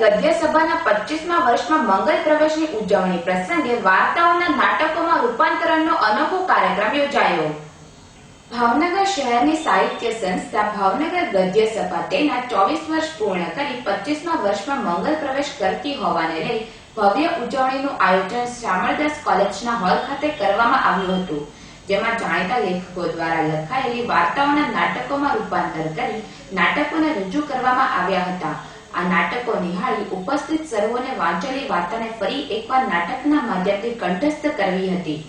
ગદ્ય સભાના પચીસમા વર્ષમાં મંગલ પ્રવેશની ઉજવણી પ્રસંગે વાર્તાઓના નાટકોમાં રૂપાંતરણનો અનોખો કાર્યક્રમ યોજાયો. ભાવનગર શહેરની સાહિત્ય સંસ્થા ભાવનગર ગદ્ય સભા તેના ચોવીસ વર્ષ પૂર્ણ કરી પચીસમા વર્ષમાં મંગલ પ્રવેશ કરતી હોવાને લઈ ભવ્ય ઉજવણીનું આયોજન શામળદાસ કોલેજના હોલ ખાતે કરવામાં આવ્યું હતું, જેમાં જાણીતા લેખકો દ્વારા લખાયેલી વાર્તાઓના નાટકોમાં રૂપાંતર કરી નાટકોને રજૂ કરવામાં આવ્યા હતા. આ નાટકો નિહાળી ઉપસ્થિત સર્વોને વાંચેલી વાર્તાને ફરી એકવાર નાટકના માધ્યમથી કંઠસ્થ કરવી હતી.